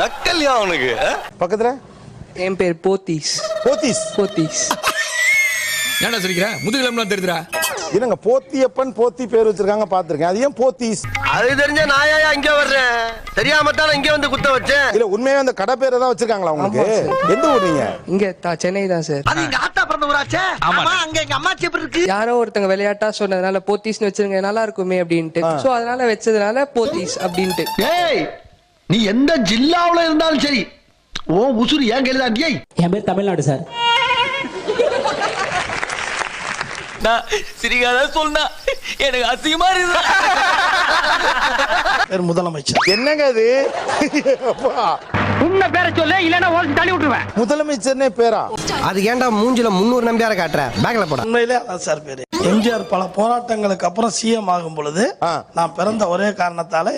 நக்கல்யா அவனுக்கு பக்கத்துல? என் பேர் போத்தீஸ். போத்தீஸ்? போத்தீஸ். ஏன்டா சிரிக்கிற? முதுகிலம்லாம் தெரியுதுடா. என்னங்க போத்தியப்பன் போத்தி பேர் வச்சிருக்காங்க பாத்திருக்கேன் அது ஏன் போத்தீஸ்? அது தெரிஞ்ச நாயா இங்க வர்றேன்? தெரியாம தான் இங்க வந்து குத்த வச்சேன். இல்ல உண்மையாவே அந்த கடை பேரை தான் வச்சிருக்காங்களா உங்களுக்கு? எந்த ஊர் நீங்க? இங்க தா சென்னை தான் சார் அது எங்க ஆத்தா பிறந்த ஊராச்சே? ஆமா அங்க எங்க அம்மாச்சி எப்படி இருக்கு? யாரோ ஒருத்தங்க விளையாட்டா சொன்னதுனால போத்தீஸ்னு வச்சிருங்க நல்லா இருக்குமே அப்படின்ட்டு. சோ அதனால வச்சதுனால போத்தீஸ் அப்படின்ட்டு. ஏய் நீ எந்த ஜில்லாவுல இருந்தாலும் சரி ஓ உசுறு ஏன் கையில தான் என் பேர் தமிழ்நாடு சார். சிரிக்காத சொன்னா எனக்கு அசிங்கமா இருக்கு பேர் முதலமைச்சர். என்னங்க அது? அப்பா, உண்மை பேரை சொல்லு இல்லன்னா ஓட்டு தள்ளி விட்டுருவேன். முதலமைச்சர்னே பேரா? அது ஏன்டா மூஞ்சில முன்னூறு நம்பியார காட்டுற? பேக்ல போட. உண்மையிலே அதான் சார் பேரு. எம்ஜிஆர் பல போராட்டங்களுக்கு அப்புறம் சிஎம் ஆகும் பொழுது. நான் பிறந்த ஒரே காரணத்தால